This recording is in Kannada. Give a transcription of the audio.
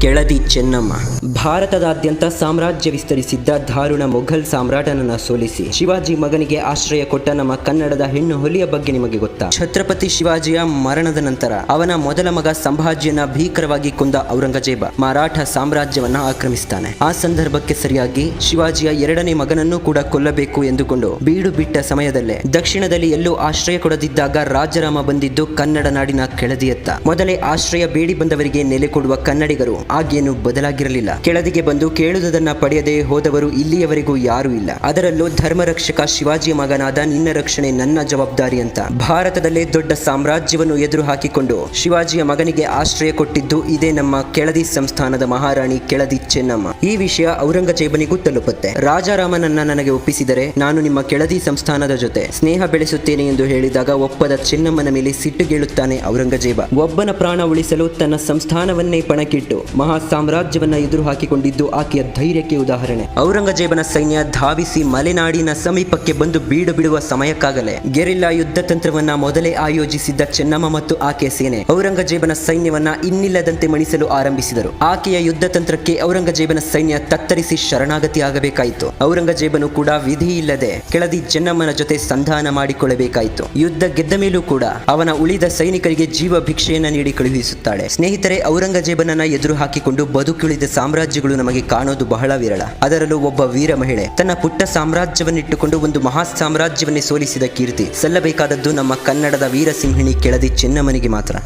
ಕೆಳದಿ ಚೆನ್ನಮ್ಮ. ಭಾರತದಾದ್ಯಂತ ಸಾಮ್ರಾಜ್ಯ ವಿಸ್ತರಿಸಿದ್ದ ಧಾರುಣ ಮೊಘಲ್ ಸಾಮ್ರಾಟನನ್ನ ಸೋಲಿಸಿ ಶಿವಾಜಿ ಮಗನಿಗೆ ಆಶ್ರಯ ಕೊಟ್ಟ ನಮ್ಮ ಕನ್ನಡದ ಹೆಣ್ಣು ಹುಲಿಯ ಬಗ್ಗೆ ನಿಮಗೆ ಗೊತ್ತಾ? ಛತ್ರಪತಿ ಶಿವಾಜಿಯ ಮರಣದ ನಂತರ ಅವನ ಮೊದಲ ಮಗ ಸಂಭಾಜಿಯನ್ನ ಭೀಕರವಾಗಿ ಕೊಂದ ಔರಂಗಜೇಬ ಮರಾಠ ಸಾಮ್ರಾಜ್ಯವನ್ನ ಆಕ್ರಮಿಸ್ತಾನೆ. ಆ ಸಂದರ್ಭಕ್ಕೆ ಸರಿಯಾಗಿ ಶಿವಾಜಿಯ ಎರಡನೇ ಮಗನನ್ನು ಕೂಡ ಕೊಲ್ಲಬೇಕು ಎಂದುಕೊಂಡು ಬೀಡು ಬಿಟ್ಟ ಸಮಯದಲ್ಲೇ ದಕ್ಷಿಣದಲ್ಲಿ ಎಲ್ಲೂ ಆಶ್ರಯ ಕೊಡದಿದ್ದಾಗ ರಾಜರಾಮ ಬಂದಿದ್ದು ಕನ್ನಡ ನಾಡಿನ ಕೆಳದಿಯತ್ತ. ಮೊದಲೇ ಆಶ್ರಯ ಬೇಡಿ ಬಂದವರಿಗೆ ನೆಲೆ ಕೊಡುವ ಕನ್ನಡಿಗರು ಆಗೇನು ಬದಲಾಗಿರಲಿಲ್ಲ. ಕೆಳದಿಗೆ ಬಂದು ಕೇಳುವುದನ್ನ ಪಡೆಯದೆ ಹೋದವರು ಇಲ್ಲಿಯವರೆಗೂ ಯಾರೂ ಇಲ್ಲ. ಅದರಲ್ಲೂ ಧರ್ಮರಕ್ಷಕ ಶಿವಾಜಿಯ ಮಗನಾದ ನಿನ್ನ ರಕ್ಷಣೆ ನನ್ನ ಜವಾಬ್ದಾರಿ ಅಂತ. ಭಾರತದಲ್ಲೇ ದೊಡ್ಡ ಸಾಮ್ರಾಜ್ಯವನ್ನು ಎದುರು ಹಾಕಿಕೊಂಡು ಶಿವಾಜಿಯ ಮಗನಿಗೆ ಆಶ್ರಯ ಕೊಟ್ಟಿದ್ದು ಇದೇ ನಮ್ಮ ಕೆಳದಿ ಸಂಸ್ಥಾನದ ಮಹಾರಾಣಿ ಕೆಳದಿ ಚೆನ್ನಮ್ಮ. ಈ ವಿಷಯ ಔರಂಗಜೇಬನಿಗೂ ತಲುಪುತ್ತೆ. ರಾಜಾರಾಮನನ್ನ ನನಗೆ ಒಪ್ಪಿಸಿದರೆ ನಾನು ನಿಮ್ಮ ಕೆಳದಿ ಸಂಸ್ಥಾನದ ಜೊತೆ ಸ್ನೇಹ ಬೆಳೆಸುತ್ತೇನೆ ಎಂದು ಹೇಳಿದಾಗ ಒಪ್ಪದ ಚೆನ್ನಮ್ಮನ ಮೇಲೆ ಸಿಟ್ಟುಗೇಳುತ್ತಾನೆ ಔರಂಗಜೇಬ. ಒಬ್ಬನ ಪ್ರಾಣ ಉಳಿಸಲು ತನ್ನ ಸಂಸ್ಥಾನವನ್ನೇ ಪಣಕ್ಕಿಟ್ಟು ಮಹಾ ಸಾಮ್ರಾಜ್ಯವನ್ನ ಎದುರು ಹಾಕಿಕೊಂಡಿದ್ದು ಆಕೆಯ ಧೈರ್ಯಕ್ಕೆ ಉದಾಹರಣೆ. ಔರಂಗಜೇಬನ ಸೈನ್ಯ ಧಾವಿಸಿ ಮಲೆನಾಡಿನ ಸಮೀಪಕ್ಕೆ ಬಂದು ಬೀಡು ಬಿಡುವ ಸಮಯಕ್ಕಾಗಲೇ ಗೆರಿಲ್ಲಾ ಯುದ್ಧ ತಂತ್ರವನ್ನ ಮೊದಲೇ ಆಯೋಜಿಸಿದ್ದ ಚೆನ್ನಮ್ಮ ಮತ್ತು ಆಕೆಯ ಸೇನೆ ಔರಂಗಜೇಬನ ಸೈನ್ಯವನ್ನ ಇನ್ನಿಲ್ಲದಂತೆ ಮಣಿಸಲು ಆರಂಭಿಸಿದರು. ಆಕೆಯ ಯುದ್ಧ ತಂತ್ರಕ್ಕೆ ಔರಂಗಜೇಬನ ಸೈನ್ಯ ತತ್ತರಿಸಿ ಶರಣಾಗತಿ ಆಗಬೇಕಾಯಿತು. ಔರಂಗಜೇಬನು ಕೂಡ ವಿಧಿ ಇಲ್ಲದೆ ಕೆಳದಿ ಚೆನ್ನಮ್ಮನ ಜೊತೆ ಸಂಧಾನ ಮಾಡಿಕೊಳ್ಳಬೇಕಾಯಿತು. ಯುದ್ಧ ಗೆದ್ದ ಮೇಲೂ ಕೂಡ ಅವನ ಉಳಿದ ಸೈನಿಕರಿಗೆ ಜೀವ ಭಿಕ್ಷೆಯನ್ನ ನೀಡಿ ಕಳುಹಿಸುತ್ತಾಳೆ. ಸ್ನೇಹಿತರೆ, ಔರಂಗಜೇಬನನ್ನ ಎದುರು ಹಾಕಿಕೊಂಡು ಬದುಕುಳಿದ ಸಾಮ್ರಾಜ್ಯಗಳು ನಮಗೆ ಕಾಣೋದು ಬಹಳ ವಿರಳ. ಅದರಲ್ಲೂ ಒಬ್ಬ ವೀರ ಮಹಿಳೆ ತನ್ನ ಪುಟ್ಟ ಸಾಮ್ರಾಜ್ಯವನ್ನಿಟ್ಟುಕೊಂಡು ಒಂದು ಮಹಾ ಸಾಮ್ರಾಜ್ಯವನ್ನೇ ಸೋಲಿಸಿದ ಕೀರ್ತಿ. ಸಲ್ಲಬೇಕಾದದ್ದು ನಮ್ಮ ಕನ್ನಡದ ವೀರ ಸಿಂಹಿಣಿ ಕೆಳದಿ ಚೆನ್ನಮ್ಮನಿಗೆ ಮಾತ್ರ.